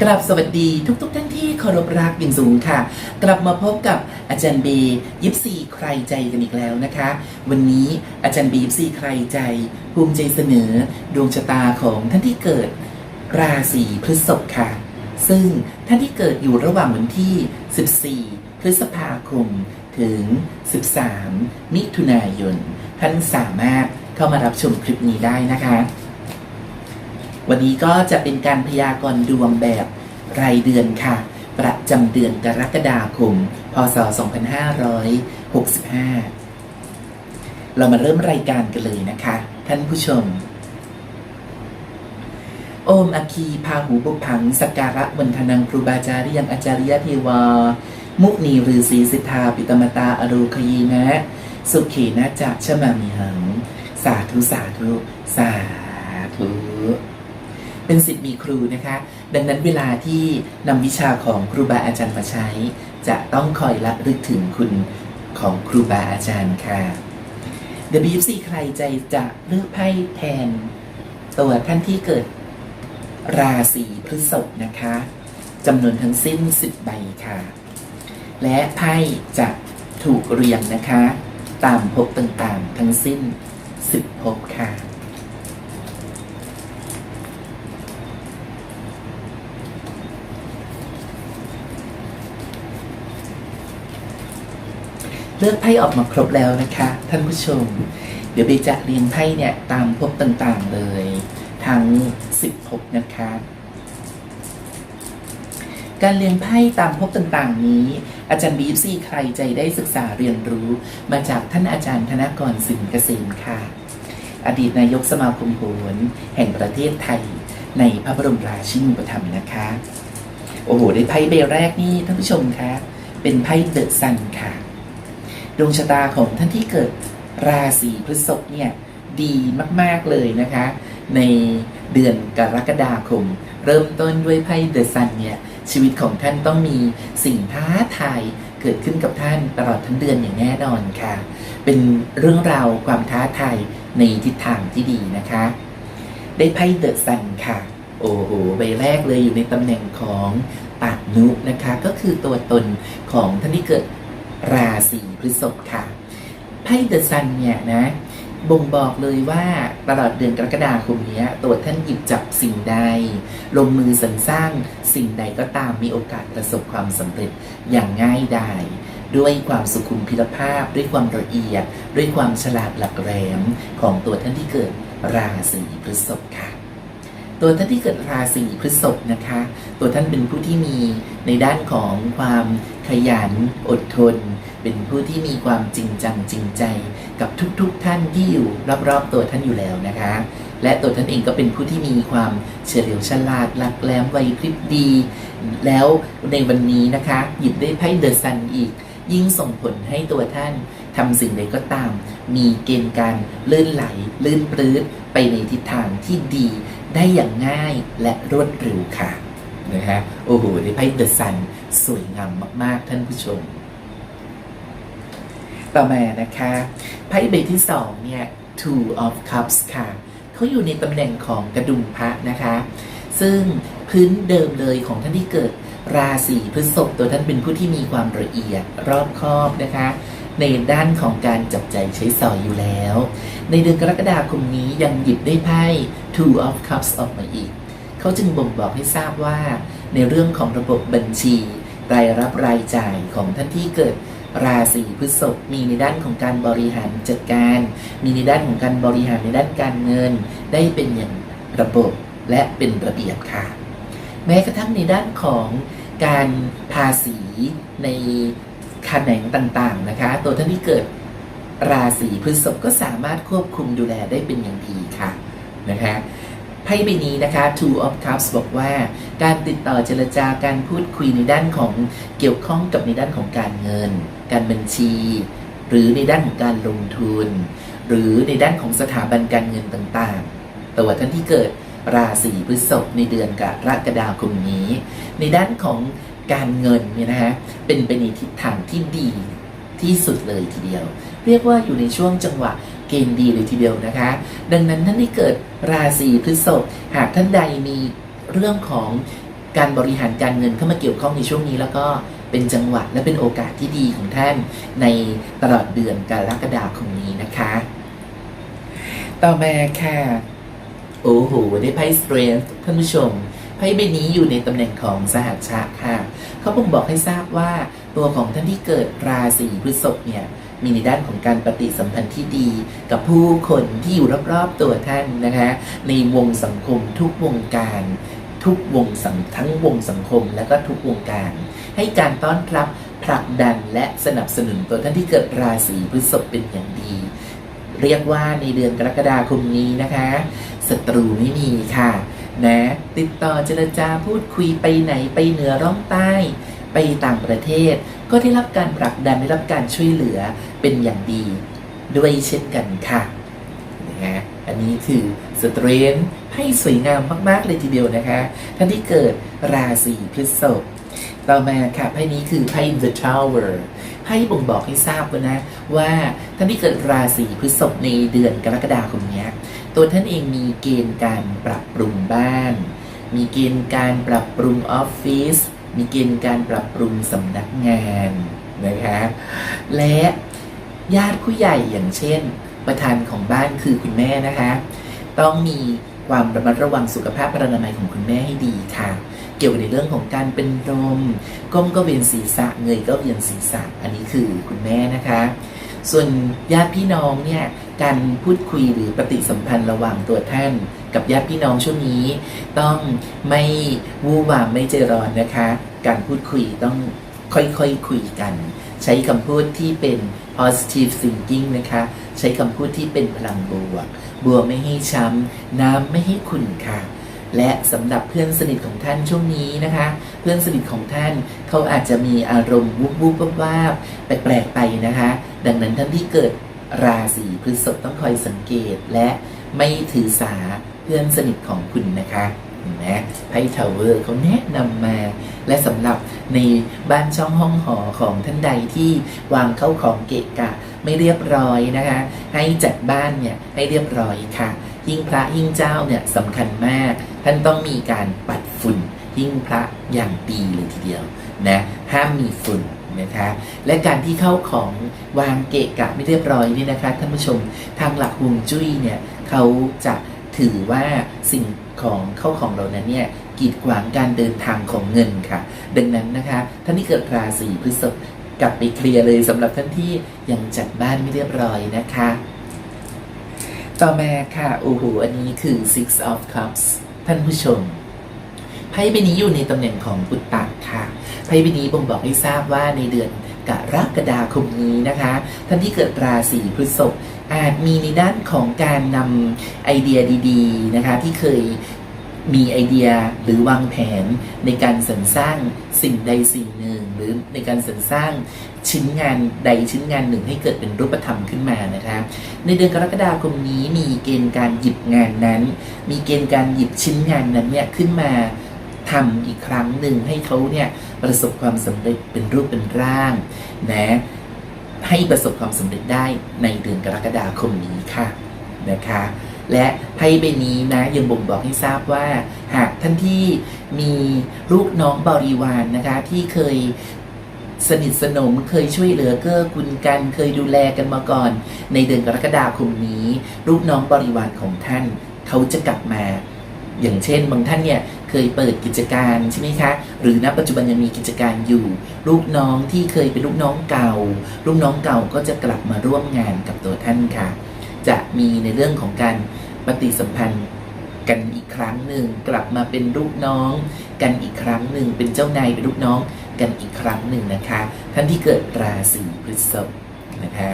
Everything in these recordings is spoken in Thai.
กลับสวัสดีทุกๆทท่านที่เคารพรักอย่งสูงค่ะ กลับมาพบกับอาจารย์เบยิปซีใครใจกันอีกแล้วนะคะ วันนี้อาจารย์เบยิปซีใครใจ ภูมิใจเสนอดวงชะตาของท่านที่เกิดราศีพฤษภค่ะ ซึ่งท่านที่เกิดอยู่ระหว่างวันที่ 14 พฤษภาคมถึง 13 มิถุนายน ท่านสามารถเข้ามารับชมคลิปนี้ได้นะคะ วันนี้ก็จะเป็นการพยากรณ์ดวงแบบรายเดือนค่ะ ประจำเดือนกรกฎาคม พศ 2565 เรามาเริ่มรายการกันเลยนะคะ ท่านผู้ชม โอมอคีพาหูบุพังสกการะวันทนังครูบาจาริยังอาจาริยเทวา มุกนีฤาษีสิทธาปิตมตาอรูคยีนะ สุขีนะจะชมามิหัง สาธุสาธุสาธุ เป็นสิทธิ์มีครูนะคะ ดังนั้นเวลาที่นำวิชาของครูบาอาจารย์มาใช้ จะต้องคอยระลึกถึงคุณของครูบาอาจารย์ค่ะ WFC ใครใจจะเลือกไพ่แทน ตัวท่านที่เกิดราศีพฤษภนะคะจำนวนทั้งสิ้น 10 ใบค่ะ และไพ่จะถูกเรียงนะคะ ตามภพต่างๆ ทั้งสิ้น 10ภพค่ะ เลือกไพ่ออกมาครบแล้วนะคะ ท่านผู้ชม เดี๋ยวเบจะเรียงไพ่เนี่ยตามภพต่างๆเลย ทั้ง10ภพนะคะ การเรียงไพ่ตามภพต่างๆ นี้ อาจารย์บีฟซี่ใครใจได้ศึกษาเรียนรู้ มาจากท่านอาจารย์ธนกรสินเกษมค่ะ อดีตนายกสมาคมโหรแห่งประเทศไทย ในพระบรมราชินูปถัมภ์นะคะ โอ้โห ได้ไพ่ใบแรกนี่ท่านผู้ชมคะเป็นไพ่เดอะซันค่ะ ดวงชะตาของท่านที่เกิดราศีพฤษภเนี่ยดีมาก ๆ เลยนะคะ ในเดือนกรกฎาคม เริ่มต้นด้วยไพ่เดอะซันเนี่ยชีวิตของท่านต้องมีสิ่งท้าทายเกิดขึ้นกับท่านตลอดทั้งเดือนอย่างแน่นอนค่ะ เป็นเรื่องราวความท้าทายในทิศทางที่ดีนะคะ ได้ไพ่เดอะซันค่ะ โอ้โหใบแรกเลยอยู่ในตำแหน่งของปากนุนะคะ ก็คือตัวตนของท่านที่เกิด ราศีพฤษภค่ะไพ่เดอะซันเนี่ยนะบ่งบอกเลยว่าตลอดเดือนกรกฎาคมนี้ตัวท่านหยิบจับสิ่งใด ลงมือสรรสร้างสิ่งใดก็ตามมีโอกาสประสบความสำเร็จอย่างง่ายดายด้วยความสุขุมพิรภาพ ด้วยความละเอียด ด้วยความฉลาดหลักแหลมของตัวท่านที่เกิดราศีพฤษภค่ะ ตัวท่านที่เกิดราศีพฤษภนะคะ ตัวท่านเป็นผู้ที่มีในด้านของความขยันอดทน เป็นผู้ที่มีความจริงจังจริงใจ กับทุกๆทท่านที่อยู่รอบๆตัวท่านอยู่แล้วนะคะ และตัวท่านเองก็เป็นผู้ที่มีความเฉลียวฉลาดหลักแหลมไวพริบดี แล้วในวันนี้นะคะ หยิบได้ไพ่เดอะซันอีก ยิ่งส่งผลให้ตัวท่าน ทำสิ่งใดก็ตาม มีเกณฑ์การลื่นไหล ลื่นปลื้ดไปในทิศทางที่ดีได้อย่างง่ายและรวดเร็วค่ะนะฮะโอ้โหได้ไพ่เดอะซันสวยงามมาก ๆ ท่านผู้ชม ต่อมานะคะไพ่ใบที่สองเนี่ย two of cups ค่ะเขาอยู่ในตำแหน่งของกระดุมพระนะคะ ซึ่งพื้นเดิมเลยของท่านที่เกิดราศีพฤษภตัวท่านเป็นผู้ที่มีความละเอียดรอบคอบนะคะ ในด้านของการจับใจใช้สอยอยู่แล้ว ในเดือนกรกฎาคมนี้ยังหยิบได้ไพ่ two of cups ออกมาอีก เขาจึงบ่งบอกให้ทราบว่า ในเรื่องของระบบบัญชี รายรับรายจ่ายของท่านที่เกิดราศีพฤษภมีในด้านของการบริหารจัดการ มีในด้านของการบริหารในด้านการเงิน ได้เป็นอย่างระบบและเป็นระเบียบค่ะ แม้กระทั่งในด้านของการภาษีใน ขนงต่างๆนะคะ ตัวท่านที่เกิดราศีพฤษภก็สามารถควบคุมดูแลได้เป็นอย่างดีค่ะนะคะไพ่ใบนี้นะคะ Two of Cups บอกว่า การติดต่อเจรจาการพูดคุยในด้านของเกี่ยวข้องกับในด้านของการเงิน การบัญชี หรือในด้านของการลงทุน หรือในด้านของสถาบันการเงินต่างๆ ตัวท่านที่เกิดราศีพฤษภในเดือนกรกฎาคมนี้ ในด้านของ การเงินเนี่ยนะฮะเป็นไปในทิศทางที่ดีที่สุดเลยทีเดียว เรียกว่าอยู่ในช่วงจังหวะเกณฑ์ดีเลยทีเดียวนะคะ ดังนั้นท่านที่เกิดราศีพฤษภหากท่านใดมีเรื่องของการบริหารการเงินเข้ามาเกี่ยวข้องในช่วงนี้แล้วก็เป็นจังหวะและเป็นโอกาสที่ดีของท่านในตลอดเดือนกรกฎาคมนี้นะคะ ต่อมาค่ะ โอ้โห ได้ไพ่ Strength ท่านผู้ชม พ่ใบนี้อยู่ในตำแหน่งของสหัชชะค่ะ เขาบ่งบอกให้ทราบว่าตัวของท่านที่เกิดราศีพฤษภเนี่ยมีในด้านของการปฏิสัมพันธ์ที่ดี กับผู้คนที่อยู่รอบๆตัวท่านนะคะ ในวงสังคมทุกวงการ ทุกวงสังทั้งวงสังคมและก็ทุกวงการ ให้การต้อนรับผลักดันและสนับสนุนตัวท่านที่เกิดราศีพฤษภเป็นอย่างดี เรียกว่าในเดือนกรกฎาคมนี้นะคะศัตรูไม่มีค่ะ นะ ติดต่อเจรจาพูดคุยไปไหนไปเหนือร่องใต้ ไปต่างประเทศ ก็ได้รับการผลักดันได้รับการช่วยเหลือเป็นอย่างดี ด้วยเช่นกันค่ะนะฮะอันนี้คือสเตรนให้สวยงามมาก ๆ เลยทีเดียวนะคะ ท่านที่เกิดราศีพฤษภต่อมาค่ะไพ่นี้คือไพ่ The Tower ไพ่บ่งบอกให้ทราบว่านะ ว่าท่านที่เกิดราศีพฤษภในเดือนกรกฎาคมเนี้ย ตัวท่านเองมีเกณฑ์การปรับปรุงบ้าน มีเกณฑ์การปรับปรุงออฟฟิศ มีเกณฑ์การปรับปรุงสำนักงานนะคะ และญาติผู้ใหญ่อย่างเช่น ประธานของบ้านคือคุณแม่นะคะ ต้องมีความระมัดระวังสุขภาพพรรณนามัยของคุณแม่ให้ดีค่ะ เกี่ยวกับในเรื่องของการเป็นลมก้มก็เวียนศีรษะเงยก็เวียนศีรษะ อันนี้คือคุณแม่นะคะ ส่วนญาติพี่น้องเนี่ย การพูดคุยหรือปฏิสัมพันธ์ระหว่างตัวท่านกับญาติพี่น้องช่วงนี้ ต้องไม่วู่วามไม่ใจร้อนนะคะ การพูดคุยต้องค่อยๆคคุยกัน ใช้คำพูดที่เป็น positive thinking นะคะ ใช้คำพูดที่เป็นพลังบวก บัวไม่ให้ช้ำน้ำไม่ให้ขุ่นค่ะ และสำหรับเพื่อนสนิทของท่านช่วงนี้นะคะ เพื่อนสนิทของท่านเขาอาจจะมีอารมณ์วุบวุบวับวาบแปลกๆไปนะคะ ดังนั้นท่านที่เกิด ราศีพฤษภต้องคอยสังเกตและไม่ถือสาเพื่อนสนิทของคุณนะคะนไหมไพ่ทาวเวอร์เขาแนะนำมา และสำหรับในบ้านช่องห้องหอของท่านใดที่วางเข้าของเกะกะไม่เรียบร้อยนะคะ ให้จัดบ้านเนี่ยให้เรียบร้อยค่ะ ยิ่งพระยิ่งเจ้าเนี่ยสำคัญมาก ท่านต้องมีการปัดฝุ่น ยิ่งพระอย่างดีเลยทีเดียวนะห้ามมีฝุ่น นะคะ และการที่เข้าของวางเกะกะไม่เรียบร้อยนี่นะคะท่านผู้ชมทางหลักฮวงจุ้ยเนี่ยเขาจะถือว่าสิ่งของเข้าของเรานั้นเนี่ยกีดขวางการเดินทางของเงินค่ะ ดังนั้นนะคะท่านที่เกิดราศีพฤษภกลับไปเคลียร์เลยสำหรับท่านที่ยังจัดบ้านไม่เรียบร้อยนะคะ ต่อมาค่ะโอ้โหอันนี้คือ six of cups ท่านผู้ชม ไพ่ใบนี้อยู่ในตำแหน่งของปุตตะค่ะไพ่ใบนี้บ่งบอกให้ทราบว่าในเดือนกรกฎาคมนี้นะคะ ท่านที่เกิดราศีพฤษภอาจมีในด้านของการนำไอเดียดีๆนะคะที่เคยมีไอเดียหรือวางแผนในการสรรสร้างสิ่งใดสิ่งหนึ่ง หรือในการสรรสร้างชิ้นงานใดชิ้นงานหนึ่งให้เกิดเป็นรูปธรรมขึ้นมานะคะในเดือนกรกฎาคมนี้มีเกณฑ์การหยิบงานนั้น มีเกณฑ์การหยิบชิ้นงานนั้นเนี่ยขึ้นมา ทำอีกครั้งหนึ่งให้เขาเนี่ยประสบความสำเร็จเป็นรูปเป็นร่างนะให้ประสบความสำเร็จได้ในเดือนกรกฎาคมนี้ค่ะนะคะ และไพ่ใบนี้นะยังบ่งบอกให้ทราบว่า หากท่านที่มีลูกน้องบริวารนนะคะ ที่เคยสนิทสนมเคยช่วยเหลือเกื้อกูลกันเคยดูแลกันมาก่อน ในเดือนกรกฎาคมนี้ ลูกน้องบริวารของท่าน เขาจะกลับมา อย่างเช่น บางท่านเนี่ย เคยเปิดกิจการใช่ไหมคะ หรือณปัจจุบันยังมีกิจการอยู่ ลูกน้องที่เคยเป็นลูกน้องเก่า ลูกน้องเก่าก็จะกลับมาร่วมงานกับตัวท่านค่ะ จะมีในเรื่องของการปฏิสัมพันธ์กันอีกครั้งหนึ่งกลับมาเป็นลูกน้อง กันอีกครั้งหนึ่งเป็นเจ้านายเป็นลูกน้องกันอีกครั้งหนึ่งนะคะ ท่านที่เกิดราศีพฤษภนะคะ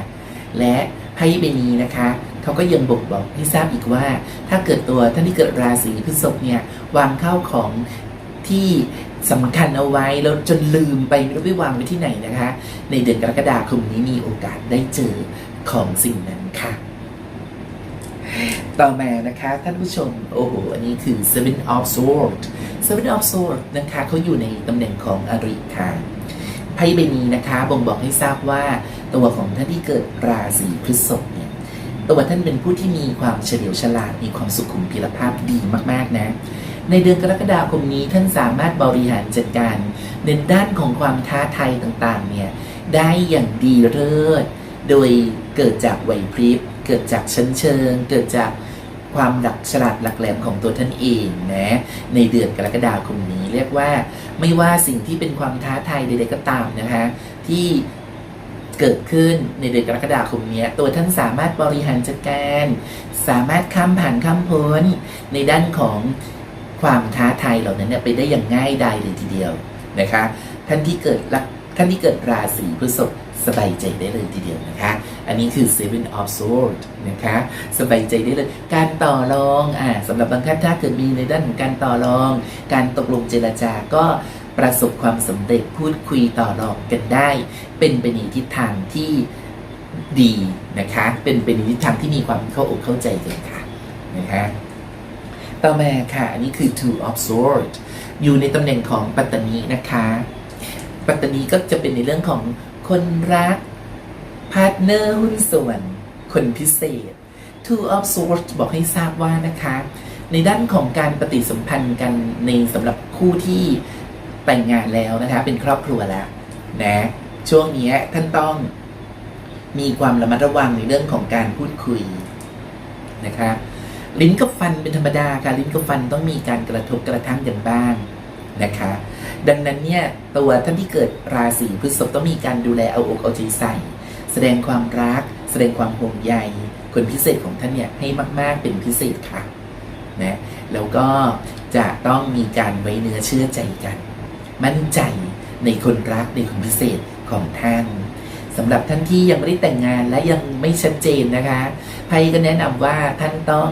และไพ่ใบนี้นะคะ เขาก็ยังบ่งบอกให้ทราบอีกว่า ถ้าเกิดตัวท่านที่เกิดราศีพฤษภเนี่ยวางเข้าของที่สำคัญเอาไว้แล้วจนลืมไปไม่รู้ไปวางไว้ที่ไหนนะคะ ในเดือนกรกฎาคมนี้มีโอกาสได้เจอของสิ่งนั้นค่ะ ต่อมานะคะท่านผู้ชม โอ้โห อันนี้คือ seven of swords seven of swords นะคะเขาอยู่ในตำแหน่งของอริค่ะไพ่ใบนี้นะคะบ่งบอกให้ทราบว่าตัวของท่านที่เกิดราศีพฤษภ ตัวท่านเป็นผู้ที่มีความเฉลียวฉลาดมีความสุขุมพิรภาพดีมากๆนะ ในเดือนกรกฎาคมนี้ท่านสามารถบริหารจัดการในด้านของความท้าทายต่างๆเนี่ยได้อย่างดีเลิศโดยเกิดจากไหวพริบเกิดจากชั้นเชิง เกิดจากความหลักฉลาดหลักแหลมของตัวท่านเองนะในเดือนกรกฎาคมนี้เรียกว่า ไม่ว่าสิ่งที่เป็นความท้าทายใดๆก็ตามนะคะที่ เกิดขึ้นในเดือนกรกฎาคมนี้ตัวท่านสามารถบริหารจัดการ สามารถข้ามผ่านข้ามพ้น ในด้านของความท้าทายเหล่านั้นไปได้อย่างง่ายดายเลยทีเดียวนะคะท่านที่เกิดลักท่านที่เกิดราศีพฤษภสบายใจได้เลยทีเดียวนะคะ อันนี้คือ seven of swords นะคะ สบายใจได้เลย การต่อรอง อ่าสำหรับบางท่านถ้าเกิดมีในด้านของการต่อรอง การตกลงเจรจาก็ ประสบความสำเร็จพูดคุยต่อรองกันได้ เป็นไปในทิศทางที่ดีนะคะ เป็นไปในทิศทางที่มีความเข้าอกเข้าใจกันค่ะนะคะต่อมาค่ะ อันนี้คือ two of swords อยู่ในตำแหน่งของปัตตานีนะคะ ปัตตานีก็จะเป็นในเรื่องของคนรัก พาร์ทเนอร์หุ้นส่วน คนพิเศษ Two of Swords บอกให้ทราบว่านะคะ ในด้านของการปฏิสัมพันธ์กันในสำหรับคู่ที่ แต่งงานแล้วนะคะเป็นครอบครัวแล้วนะช่วงนี้ท่านต้องมีความระมัดระวังในเรื่องของการพูดคุยนะคะลิ้นกับฟันเป็นธรรมดาค่ะลิ้นกับฟันต้องมีการกระทบกระทั่งกันบ้างนะคะ ดังนั้นเนี่ยตัวท่านที่เกิดราศีพฤษภต้องมีการดูแลเอาอกเอาใจใส่ แสดงความรัก แสดงความห่วงใยคนพิเศษของท่านเนี่ยให้มาก ๆ เป็นพิเศษค่ะนะแล้วก็จะต้องมีการไว้เนื้อเชื่อใจกัน มั่นใจในคนรักในคนพิเศษของท่านสำหรับท่านที่ยังไม่ได้แต่งงานและยังไม่ชัดเจนนะคะไพ่ก็แนะนำว่าท่านต้อง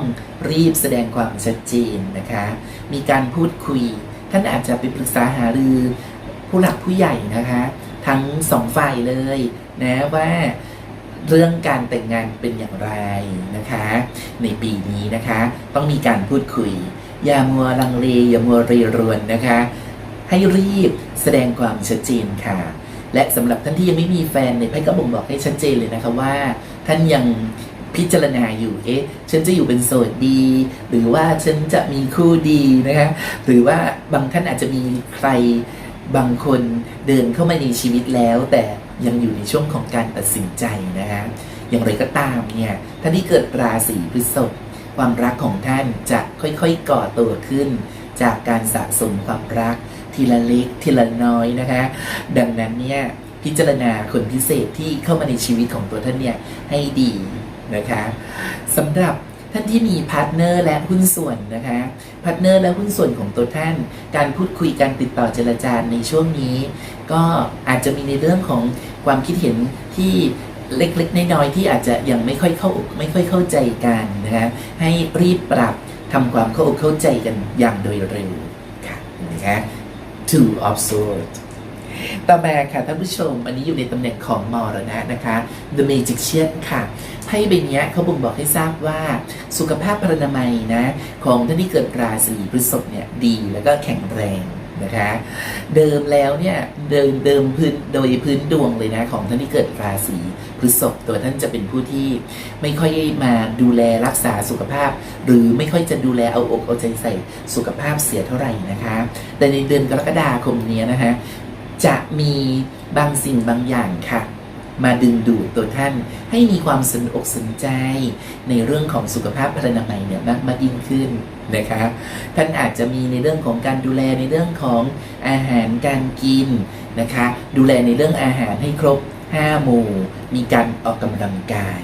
รีบแสดงความชัดเจนนะคะ มีการพูดคุย ท่านอาจจะไปปรึกษาหารือผู้หลักผู้ใหญ่นะคะ ทั้งสองฝ่ายเลยนะว่าเรื่องการแต่งงานเป็นอย่างไรนะคะ ในปีนี้นะคะ ต้องมีการพูดคุย อย่ามัวลังเลอย่ามัวเรรวนนะคะ ให้รีบแสดงความชัดเจนค่ะ และสำหรับท่านที่ยังไม่มีแฟนเนี่ยไพ่ก็บ่งบอกให้ชัดเจนเลยนะคะว่า ท่านยังพิจารณาอยู่ เอ๊ะ ฉันจะอยู่เป็นโสดดี หรือว่าฉันจะมีคู่ดีนะคะ หรือว่าบางท่านอาจจะมีใครบางคนเดินเข้ามาในชีวิตแล้ว แต่ยังอยู่ในช่วงของการตัดสินใจนะคะอย่างไรก็ตามเนี่ย ท่านที่เกิดราศีพฤษภความรักของท่านจะค่อยๆก่อตัวขึ้น จากการสะสมความรัก ทีละเล็กทีละน้อยนะคะ ดังนั้นเนี่ยพิจารณาคนพิเศษที่เข้ามาในชีวิตของตัวท่านเนี่ยให้ดีนะคะสำหรับท่านที่มีพาร์ทเนอร์และหุ้นส่วนนะคะพาร์ทเนอร์และหุ้นส่วนของตัวท่าน การพูดคุยการติดต่อเจรจาในช่วงนี้ ก็อาจจะมีในเรื่องของความคิดเห็นที่เล็กๆน้อยๆที่อาจจะยังไม่ค่อยเข้าอกไม่ค่อยเข้าใจกันนะคะให้รีบปรับทำความเข้าอกเข้าใจกันอย่างโดยเร็วค่ะนะคะ two of swords ต่อมาค่ะท่านผู้ชม อันนี้อยู่ในตำแหน่งของมรณะนะคะ The Magician ค่ะไพ่ใบเนี้ยเขาบ่งบอกให้ทราบว่าสุขภาพพรรณนามัยนะ ของท่านที่เกิดราศีพฤษภเนี่ยดีแล้วก็แข็งแรง นะคะ เดิมแล้วเนี่ยเดิมเดิมพื้นโดยพื้นดวงเลยนะของท่านที่เกิดราศีพฤษภตัวท่านจะเป็นผู้ที่ไม่ค่อยมาดูแลรักษาสุขภาพ หรือไม่ค่อยจะดูแลเอาอกเอาใจใส่สุขภาพเสียเท่าไหร่นะคะ แต่ในเดือนกรกฎาคมนี้นะคะจะมีบางสิ่งบางอย่างค่ะ มาดึงดูดตัวท่านให้มีความสนอกสนใจ ในเรื่องของสุขภาพพลานามัยเนี่ยมากมากยิ่งขึ้นนะคะท่านอาจจะมีในเรื่องของการดูแลในเรื่องของอาหารการกินนะคะ ดูแลในเรื่องอาหารให้ครบ 5 หมู่ มีการออกกำลังกาย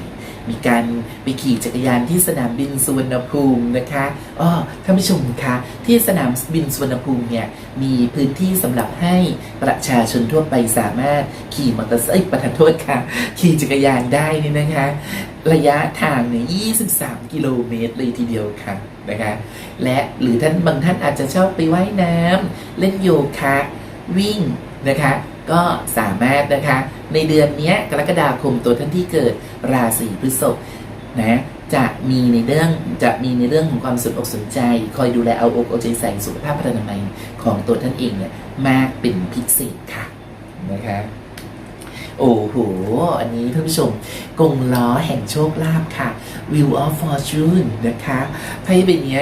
มีการไปขี่จักรยานที่สนามบินสุวรรณภูมินะคะอ้อท่านผู้ชมคะที่สนามบินสุวรรณภูมิเนี่ยมีพื้นที่สำหรับให้ประชาชนทั่วไปสามารถขี่มอเตอร์ไซค์ประทานโทษค่ะ ขี่จักรยานได้นี่นะคะ ระยะทางเนี่ย23 กิโลเมตรเลยทีเดียวค่ะนะคะและหรือท่านบางท่านอาจจะชอบไปว่ายน้ำเล่นโยคะวิ่งนะคะ ก็สามารถนะคะ ในเดือนนี้กรกฎาคมตัวท่านที่เกิดราศีพฤษภนะจะมีในเรื่องจะมีในเรื่องของความสนอกสนใจ คอยดูแลเอาอกเอาใจใส่สุขภาพพรรณนามัยของตัวท่านเองเนี่ยมากเป็นพิเศษค่ะนะคะโอ้โห อันนี้ท่านผู้ชมกงล้อแห่งโชคลาภค่ะ Wheel of Fortune นะคะไพ่ใบนี้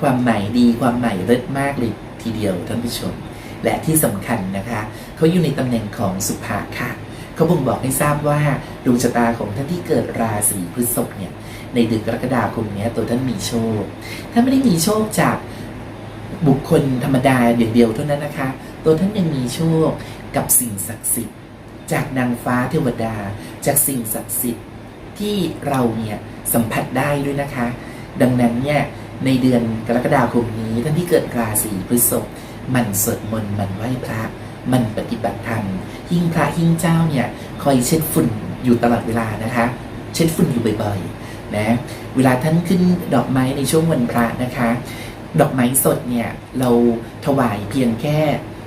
ความหมายดีความหมายเลิศมากเลยทีเดียวท่านผู้ชม และที่สำคัญนะคะเขาอยู่ในตำแหน่งของสุภาค่ะเขาบ่งบอกให้ทราบว่าดวงชะตาของท่านที่เกิดราศีพฤษภเนี่ยในเดือนกรกฎาคมนี้ตัวท่านมีโชคท่านไม่ได้มีโชคจากบุคคลธรรมดาอย่างเดียวเท่านั้นนะคะ ตัวท่านยังมีโชคกับสิ่งศักดิ์สิทธิ์ จากนางฟ้าเทวดา จากสิ่งศักดิ์สิทธิ์ที่เราเนี่ยสัมผัสได้ด้วยนะคะ ดังนั้นเนี่ยในเดือนกรกฎาคมนี้ท่านที่เกิดราศีพฤษภ มันสวดมนต์มันไหว้พระ มันปฏิบัติธรรมหิ้งพระหิ้งเจ้าเนี่ยคอยเช็ดฝุ่นอยู่ตลอดเวลานะคะ เช็ดฝุ่นอยู่บ่อยๆนะเวลาท่านขึ้นดอกไม้ในช่วงวันพระนะคะ ดอกไม้สดเนี่ยเราถวายเพียงแค่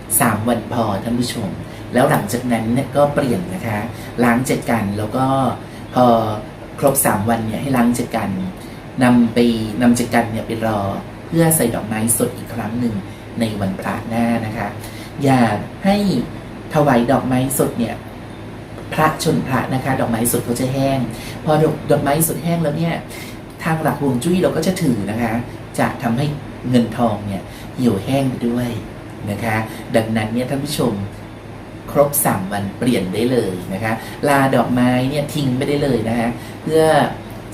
3 วันพอท่านผู้ชม แล้วหลังจากนั้นเนี่ยก็เปลี่ยนนะคะล้างจัดกันแล้วก็พอครบ 3 วันเนี่ยให้ล้างจัดกันนำไปนำจัดกันเนี่ยไปรอเพื่อใส่ดอกไม้สดอีกครั้งหนึ่ง ในวันพระหน้านะคะ อย่าให้ถวายดอกไม้สดเนี่ยพระชนพระนะคะ ดอกไม้สดเขาจะแห้ง พอดอกดอกไม้สดแห้งแล้วเนี่ยทางหลักฮวงจุ้ยเราก็จะถือนะคะ จะทำให้เงินทองเนี่ยเหี่ยวแห้งไปด้วยนะคะ ดังนั้นเนี่ยท่านผู้ชมครบสามวันเปลี่ยนได้เลยนะคะ ลาดอกไม้เนี่ยทิ้งไม่ได้เลยนะคะเพื่อ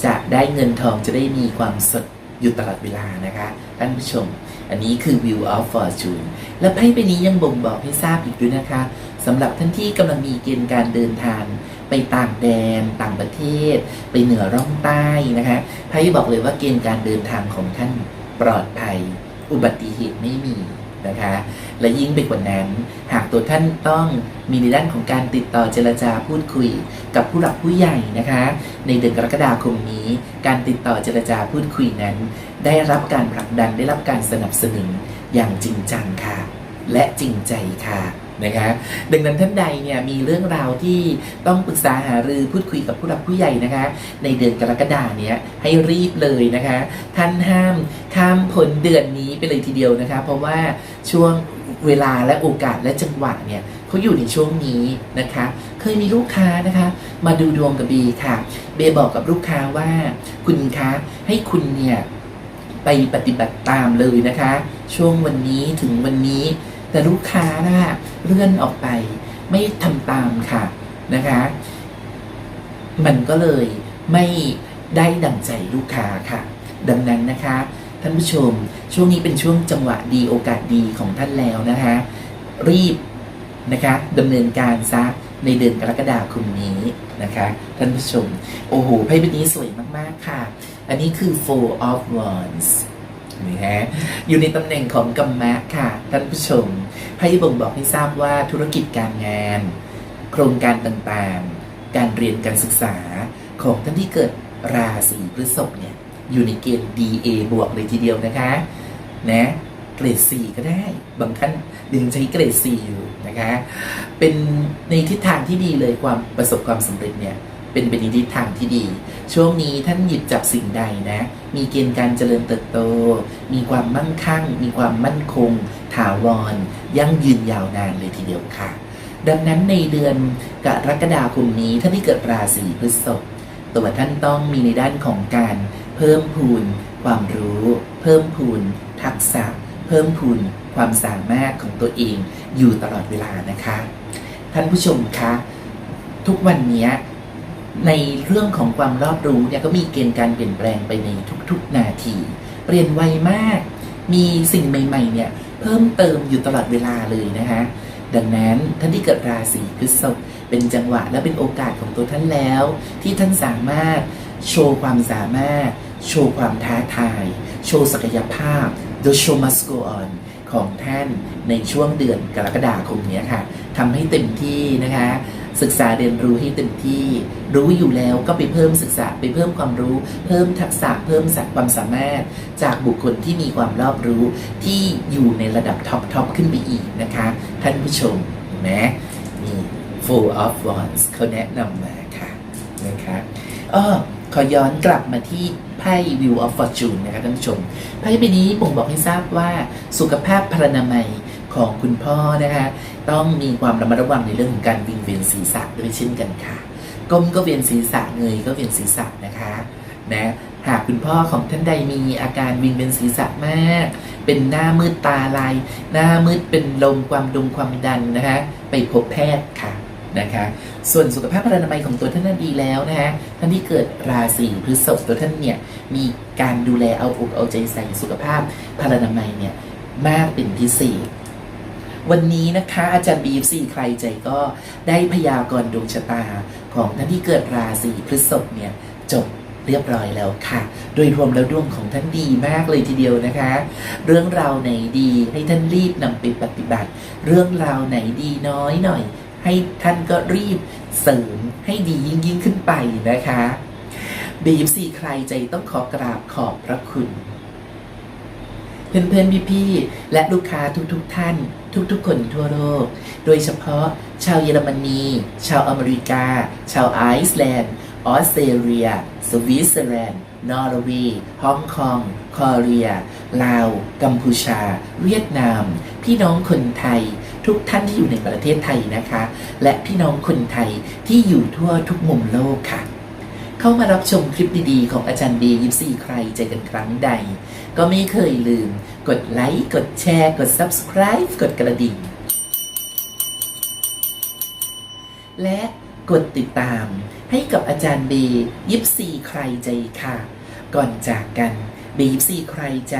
จะได้เงินทองจะได้มีความสด อยู่ตลอดเวลานะคะท่านผู้ชม อันนี้คือ View of Fortune และไพ่ใบนี้ยังบ่งบอกให้ทราบอีกด้วยนะคะสำหรับท่านที่กำลังมีเกณฑ์การเดินทางไปต่างแดนต่างประเทศ ไปเหนือร่องใต้นะคะไพ่บอกเลยว่าเกณฑ์การเดินทางของท่านปลอดภัย อุบัติเหตุไม่มี นะคะ และยิ่งไปกว่านั้น หากตัวท่านต้องมีในด้านของการติดต่อเจรจาพูดคุย กับผู้หลักผู้ใหญ่นะคะ ในเดือนกรกฎาคมนี้ การติดต่อเจรจาพูดคุยนั้น ได้รับการผลักดันได้รับการสนับสนุนอย่างจริงจังค่ะ และจริงใจค่ะ นะคะดังนั้นท่านใดเนี่ยมีเรื่องราวที่ต้องปรึกษาหารือพูดคุยกับผู้หลักผู้ใหญ่นะคะ ในเดือนกรกฎาเนี้ยให้รีบเลยนะคะ ท่านห้ามข้ามพ้นเดือนนี้ไปเลยทีเดียวนะคะ เพราะว่าช่วงเวลาและโอกาสและจังหวะเนี่ยเขาอยู่ในช่วงนี้นะคะ เคยมีลูกค้านะคะ มาดูดวงกับบีค่ะ เบบอกกับลูกค้าว่าคุณคะให้คุณเนี่ยไปปฏิบัติตามเลยนะคะ ช่วงวันนี้ถึงวันนี้ แต่ลูกค้านะคะเลื่อนออกไปไม่ทำตามค่ะนะคะ มันก็เลยไม่ได้ดังใจลูกค้าค่ะ ดังนั้นนะคะ ท่านผู้ชมช่วงนี้เป็นช่วงจังหวะดีโอกาสดีของท่านแล้วนะคะ รีบนะคะดำเนินการซะในเดือนกรกฎาคมนี้นะคะ ท่านผู้ชม โอ้โหไพ่ใบนี้สวยมาก ๆ ค่ะ อันนี้คือ four of wands นี่ฮะอยู่ในตำแหน่งของกัมมะค่ะท่านผู้ชมไพ่บ่งบอกให้ทราบว่าธุรกิจการงาน โครงการต่างๆ การเรียนการศึกษาของท่านที่เกิดราศีพฤษภเนี่ยอยู่ในเกณฑ์ DA บวกเลยทีเดียวนะคะนะเกรด 4 ก็ได้ บางท่านยังใช้เกรด 4 อยู่นะคะเป็นในทิศทางที่ดีเลยความประสบความสำเร็จเนี่ย เป็นไปในทิศทางที่ดี ช่วงนี้ท่านหยิบจับสิ่งใดนะ มีเกณฑ์การเจริญเติบโต มีความมั่งคั่ง มีความมั่นคง ถาวร ยั่งยืนยาวนานเลยทีเดียวค่ะ ดังนั้นในเดือนกรกฎาคมนี้ท่านที่เกิดราศีพฤษภตัวท่านต้องมีในด้านของการเพิ่มพูนความรู้ เพิ่มพูนทักษะ เพิ่มพูนความสามารถของตัวเองอยู่ตลอดเวลานะคะ ท่านผู้ชมคะ ทุกวันนี้ ในเรื่องของความรอบรู้เนี่ยก็มีเกณฑ์การเปลี่ยนแปลงไปในทุกๆนาที เปลี่ยนไวมาก มีสิ่งใหม่ๆเนี่ยเพิ่มเติมอยู่ตลอดเวลาเลยนะคะดังนั้นท่านที่เกิดราศีพฤษภเป็นจังหวะและเป็นโอกาสของตัวท่านแล้ว ที่ท่านสามารถโชว์ความสามารถ โชว์ความท้าทาย โชว์ศักยภาพ The show must go on ของท่านในช่วงเดือนกรกฎาคมเนี้ยค่ะทำให้เต็มที่นะคะ ศึกษาเรียนรู้ให้เต็มที่ รู้อยู่แล้วก็ไปเพิ่มศึกษาไปเพิ่มความรู้ เพิ่มทักษะเพิ่มศักความสามารถ จากบุคคลที่มีความรอบรู้ที่อยู่ในระดับท็อปทอปขึ้นไปอีกนะคะ ท่านผู้ชมนไหมนี่ Four of Wands เขาแนะนำมาค่ะนะคะอ้อขอย้อนกลับมาที่ไพ่ View of Fortune นะคะท่านผู้ชม ไพ่ใบนี้บ่งบอกให้ทราบว่าสุขภาพพรรณนามัย ของคุณพ่อนะคะต้องมีความระมัดระวังในเรื่องของการวิงเวียนศีรษะด้วยเช่นกันค่ะก้มก็เวียนศีรษะเงยก็เวียนศีรษะนะคะนะหากคุณพ่อของท่านใดมีอาการวิงเวียนศีรษะมาก เป็นหน้ามืดตาลาย หน้ามืดเป็นลมความดงความดันนะคะไปพบแพทย์ค่ะนะคะส่วนสุขภาพพลานามัยของตัวท่านนั้นดีแล้วนะคะท่านที่เกิดราศีพฤษภตัวท่านเนี่ยมีการดูแลเอาอกเอาใจใส่สุขภาพพลานามัยเนี่ยมากเป็นพิเศษ วันนี้นะคะอาจารย์บีฟซีใครใจก็ได้พยากรณ์ดวงชะตาของท่านที่เกิดราศีพฤษภเนี่ยจบเรียบร้อยแล้วค่ะ โดยรวมแล้วดวงของท่านดีมากเลยทีเดียวนะคะ เรื่องราวไหนดีให้ท่านรีบนำไปปฏิบัติ เรื่องราวไหนดีน้อยหน่อย ให้ท่านก็รีบเสริมให้ดียิ่งยิ่งขึ้นไปนะคะบีฟซีใครใจต้องขอกราบขอบพระคุณ เพื่อนๆพี่ๆและลูกค้าทุกๆทท่าน ทุกๆ คนทั่วโลก โดยเฉพาะชาวเยอรมนี ชาวอเมริกา ชาวไอซ์แลนด์ ออสเตรเลีย สวิตเซอร์แลนด์ นอร์เวย์ ฮ่องกงคอเรีย ลาว กัมพูชา เวียดนาม พี่น้องคนไทย ทุกท่านที่อยู่ในประเทศไทยนะคะ และพี่น้องคนไทยที่อยู่ทั่วทุกมุมโลกค่ะ เข้ามารับชมคลิปดีๆ ของอาจารย์เบยิปซีใครเจอกันครั้งใด ก็ไม่เคยลืม กดไลค์กดแชร์ กด subscribe กดกระดิ่ง และกดติดตามให้กับอาจารย์เบยิปซีใครใจค่ะ ก่อนจากกันเบยิปซีใครใจ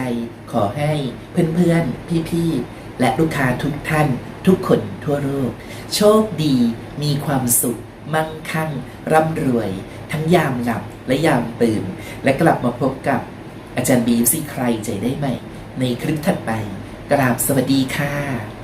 ขอให้เพื่อนๆ พี่ๆ และลูกค้าทุกท่านทุกคนทั่วโลก โชคดีมีความสุข มั่งคั่ง ร่ำรวย ทั้งยามหลับและยามตื่น และกลับมาพบกับอาจารย์บีฟซี่ใครใจได้ไหมในคลิปถัดไปกราบสวัสดีค่ะ